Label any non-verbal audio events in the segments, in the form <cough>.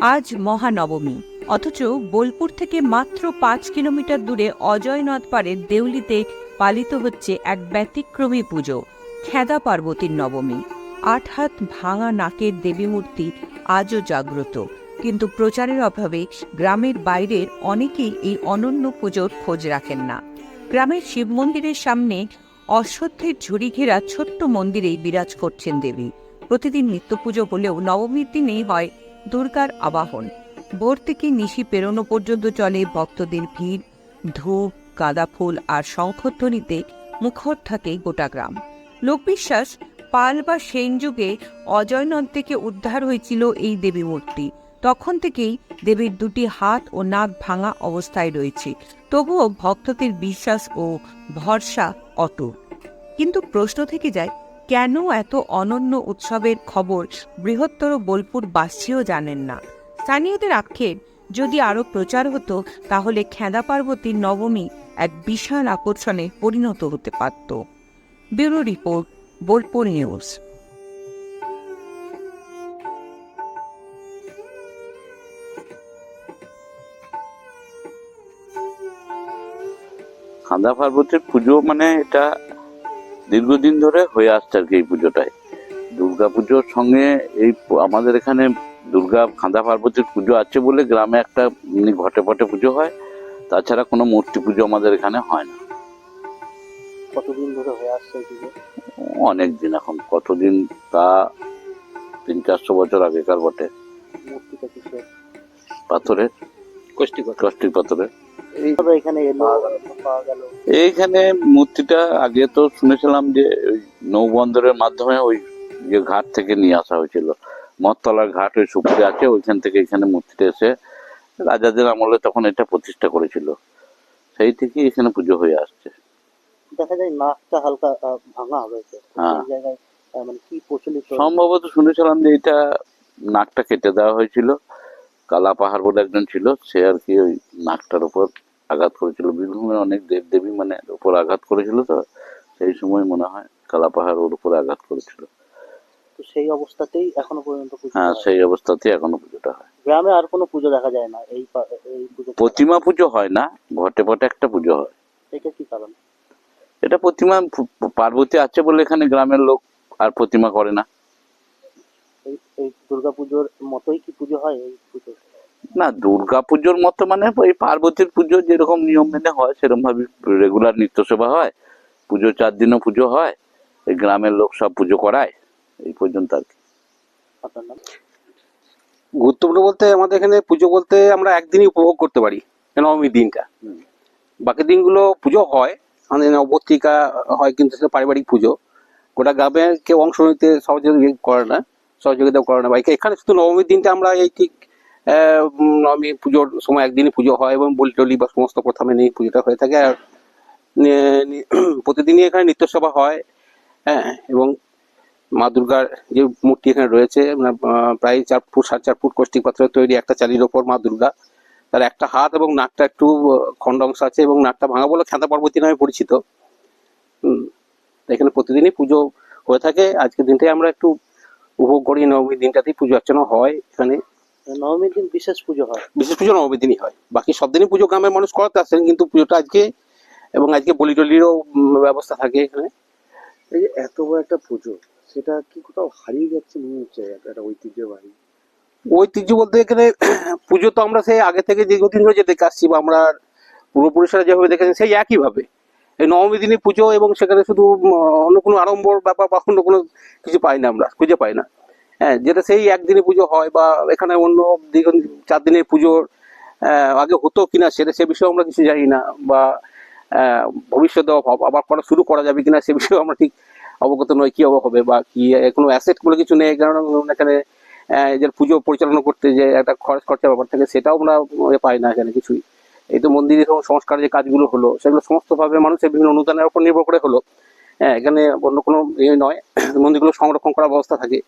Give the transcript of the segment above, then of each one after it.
আজ মহানবমী। অথচ বোলপুর থেকে মাত্র পাঁচ কিলোমিটার দূরে অজয় নদ পারে দেউলিতে পালিত হচ্ছে এক ব্যতিক্রমী পুজো, খেদা পার্বতীর নবমী। আট হাত ভাঙা নাকের দেবী মূর্তি আজও জাগ্রত। কিন্তু প্রচারের অভাবে গ্রামের বাইরের অনেকেই এই অনন্য পুজোর খোঁজ রাখেন না। গ্রামের শিব মন্দিরের সামনে অশ্বত্থের ঝুড়ি ঘেরা ছোট্ট মন্দিরেই বিরাজ করছেন দেবী। প্রতিদিন নিত্য পুজো হলেও নবমীর দিনেই হয় দুর্গার আবাহন। ভোর থেকে নিশি পেরোনো পর্যন্ত চলে ভক্তদের ভিড়, ধূপ, গাঁদা ফুল আর শঙ্খধ্বনিতে মুখর থাকে গোটা গ্রাম। লোকবিশ্বাস পাল বা সেন যুগে অজয়নদ থেকে উদ্ধার হয়েছিল এই দেবী মূর্তি তখন থেকেই দেবীর দুটি হাত ও নাক ভাঙা অবস্থায় রয়েছে। তবুও ভক্তদের বিশ্বাস ও ভরসা অটুট। কিন্তু প্রশ্ন থেকে যায়, কেন এত অনন্য উৎসবের খবর বৃহত্তর বোলপুর বাসীও জানেন না? স্থানীয়দের আক্ষেপ, যদি আরও প্রচার হতো, তাহলে খেদা পার্বতীর নবমী এক বিশাল আকর্ষণে পরিণত হতে পারত। Bureau report, Bolpur news. খান্দা পার্বতীর পুজো মানে এটা দীর্ঘদিন ধরে হয়ে আসছে আর কি এই পুজোটাই। দুর্গা পুজোর সঙ্গে এই আমাদের এখানে দুর্গা খান্দা পার্বতীর পুজো আছে বলে গ্রামে একটা এমনি ঘটে পটে পুজো হয়। তাছাড়া কোনো মূর্তি পুজো আমাদের এখানে হয় না। কতদিন ধরে হয়ে আসছে অনেক দিন এখন কতদিন তা তিন চারশো বছর আগেকার বটে। পাথরের। কষ্টিক পাথরের। এইভাবে এখানে এলো। পাওয়া গেল এইখানে মূর্তিটা আগে তো শুনেছিলাম যে ওই নৌবন্দরের মাধ্যমে ওই যে ঘাট থেকে নিয়ে আসা হয়েছিল। মততলার ঘাট ওই সুপুরে আছে ওইখান থেকে এখানে মূর্তিটা এসে রাজাদের আমলে তখন এটা প্রতিষ্ঠা করেছিল। সেই থেকে এখানে পুজো হয়ে আসছে। দেখা যায় নাকটা হালকা ভাঙা হয়েছে। হ্যাঁ। জায়গায় মানে কি প্রচলিত? সম্ভবত শুনেছিলাম যে এটা নাকটা কেটে দেওয়া হয়েছিল। কালা পাহাড় বলে একজন ছিল সে আর কি ওই নাকটার উপর আঘাত করেছিল। বীরভূমের অনেক দেব দেবী মানে উপর আঘাত করেছিল তো সেই সময় মনে হয় কালা পাহাড় ওর উপরে আঘাত করেছিল। তো সেই অবস্থাতেই এখনও পর্যন্ত হ্যাঁ সেই অবস্থাতে এখনও পুজোটা হয়। গ্রামে আর কোনো পুজো দেখা যায় না এই এই পুজো প্রতিমা পুজো হয় না ঘটে পটে একটা পুজো হয়। এটা কি কারণ? এটা প্রতিমা পার্বতী আছে বলে এখানে গ্রামের লোক আর প্রতিমা করে না। এই এই দুর্গা পুজোর মতোই কি পুজো হয় এই পুজো না দুর্গা পুজোর মতো মানে ওই পার্বতীর পুজো যেরকম নিয়ম মেনে হয় সেরকম ভাবে রেগুলার নিত্য সেবা হয়। পুজো চার দিনও পুজো হয় এই গ্রামের লোক সব পুজো করায় এই পর্যন্ত আর কি। গুরুত্বপূর্ণ বলতে আমাদের এখানে পুজো বলতে আমরা একদিনই উপভোগ করতে পারি নবমীর দিনটা। বাকি দিনগুলো পুজো হয় আমাদের নবপত্রিকা হয় কিন্তু সেটা পারিবারিক পুজো। গোটা গ্রামে কেউ অংশ নিতে সহযোগিতা করে না সহযোগিতা করে না। বা এখানে শুধু নবমীর দিনটা আমরা এই ঠিক নবমী পুজোর সময় একদিনই পুজো হয় এবং বলি টলি বা সমস্ত কথা মেনে পুজোটা হয়ে থাকে। আর <clears throat> প্রতিদিনই এখানে নিত্যসভা হয়। হ্যাঁ এবং মা দুর্গার যে মূর্তি এখানে রয়েছে মানে, প্রায় চার ফুট সাড়ে চার ফুট কষ্টিক পাথরের তৈরি একটা চালির ওপর মা দুর্গা। তার একটা হাত এবং নাকটা একটু খণ্ড অংশ আছে এবং নাকটা ভাঙা বলে খেঁদা পার্বতী নামে পরিচিত। এখানে প্রতিদিনই পুজো হয়ে থাকে। আজকের দিনটাই আমরা একটু উপভোগ করি। নবমীর দিনটাতেই পুজো অর্চনা হয় এখানে। নবমীর দিন বিশেষ পুজো হয়। বিশেষ পুজো নবমীর দিনই হয়। বাকি সব দিনই পুজো গ্রামের মানুষ করাতে আসেন কিন্তু পুজোটা আজকে এবং আজকে বলি টলিরও ব্যবস্থা থাকে এখানে। এই যে এত বড় একটা পুজো সেটা কি কোথাও হারিয়ে যাচ্ছে মনে হচ্ছে? একটা ঐতিহ্যবাহী। ঐতিহ্য বলতে এখানে পুজো তো আমরা সেই আগে থেকে দীর্ঘদিন ধরে যে দেখে আসছি বা আমরা পূর্বপুরুষরা যেভাবে দেখেছেন সেই একইভাবে। এই নবমী দিনই পুজো এবং সেখানে শুধু অন্য কোনো আড়ম্বর ব্যাপার বা অন্য কোনো কিছু পাই না আমরা খুঁজে পাই না। হ্যাঁ যেটা সেই একদিনে পুজো হয় বা এখানে অন্য দীর্ঘ চার দিনের পুজোর আগে হতো কিনা সেটা সে বিষয়ে আমরা কিছু জানি না বা ভবিষ্যতে আব- আবার করা শুরু করা যাবে কিনা সে বিষয়ে আমরা ঠিক অবগত নয় কি হবে বা কি কোনো অ্যাসেট বলে কিছু নেই, কারণ এখানে এদের পুজো পরিচালনা করতে যে একটা খরচ খরচা ব্যাপার থাকে সেটাও আমরা পাই না এখানে কিছুই। এই তো মন্দিরের সং- সংস্কার যে কাজগুলো হলো, সেগুলো সমস্তভাবে মানুষের বিভিন্ন অনুদানের উপর নির্ভর করে হলো। হ্যাঁ এখানে অন্য কোনো ইয়ে নয়, মন্দিরগুলো সংরক্ষণ করার ব্যবস্থা থাকে।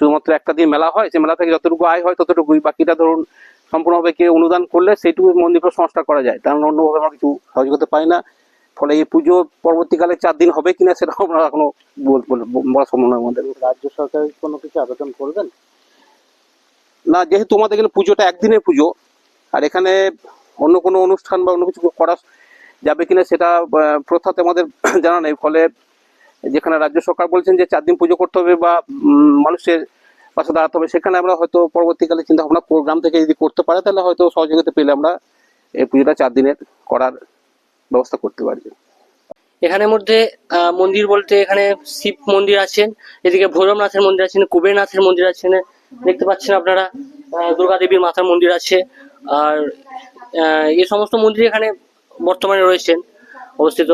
শুধুমাত্র একটা দিন মেলা হয় সে মেলা থেকে যতটুকু আয় হয় ততটুকুই। বাকিটা ধরুন সম্পূর্ণভাবে কেউ অনুদান করলে সেইটুকু মন্দিরগুলো সংস্কার করা যায়। কারণ অন্যভাবে আমরা কিছু সহযোগিতা পাই না। ফলে এই পুজো পরবর্তীকালে চার দিন হবে কিনা সেটা আমরা এখনও বলা সম্ভব নয় আমাদের। রাজ্য সরকার কোনো কিছু আবেদন করবেন? না যেহেতু আমাদের এখানে পুজোটা একদিনের পুজো আর এখানে অন্য কোনো অনুষ্ঠান বা অন্য কিছু করা যাবে কিনা সেটা প্রথাতে আমাদের <clears throat> জানা নেই। ফলে যেখানে রাজ্য সরকার বলছেন যে চার দিন পুজো করতে হবে বা মানুষের পাশে দাঁড়াতে হবে সেখানে আমরা হয়তো পরবর্তীকালে চিন্তা ভাবনা প্রোগ্রাম থেকে যদি করতে পারে তাহলে হয়তো সহযোগিতা পেলে আমরা এই পুজোটা চার দিনের করার ব্যবস্থা করতে পারি এখানের মধ্যে মন্দির বলতে এখানে শিব মন্দির আছেন এদিকে ভৈরবনাথের মন্দির আছেন কুবেরনাথের মন্দির আছেন দেখতে পাচ্ছেন আপনারা দুর্গা দেবীর মাতার মন্দির আছে আর এই সমস্ত মন্দির এখানে বর্তমানে রয়েছেন অবস্থিত।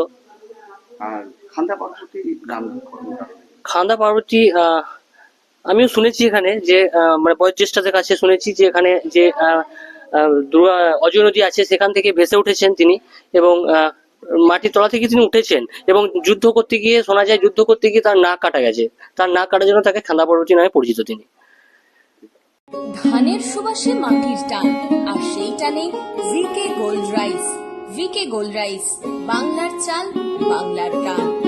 আর খান্দা পার্বতী গান খান্দা পার্বতী আমিও শুনেছি এখানে যে মানে বয়োজ্যেষ্ঠদের কাছে শুনেছি যে এখানে যে দুর্গা অজয় নদী আছে সেখান থেকে ভেসে উঠেছেন তিনি এবং মাটির তলা থেকে তিনি উঠেছেন এবং যুদ্ধ করতে গিয়ে শোনা যায় যুদ্ধ করতে গিয়ে তার নাক কাটা গেছে। তার নাক কাটার জন্য তাকে খান্দা পার্বতী নামে পরিচিত তিনি। ধানের সুবাসে মাটির টান আর সেই টানে VK gold rice VK gold rice বাংলার চাল বাংলার গান। পি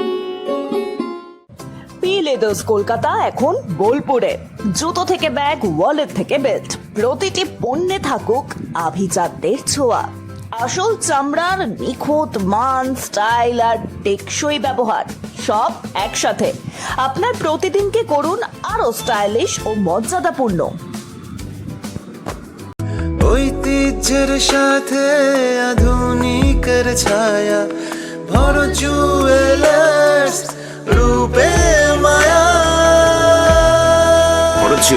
লেদার্স কলকাতা এখন বোলপুরে। জুতো থেকে ব্যাগ ওয়ালেট থেকে বেল্ট প্রতিটি পণ্যে থাকুক আভিজাতদের ছোঁয়া। আসল চামড়ার নিখুঁত মান স্টাইল আর টেকসই ব্যবহার, সব একসাথে। আপনার প্রতিদিনকে করুন আরও স্টাইলিশ ও মর্যাদাপূর্ণ। ঐতিহ্যের সাথে আধুনিকের ছায়া, ভর জুয়েলার্স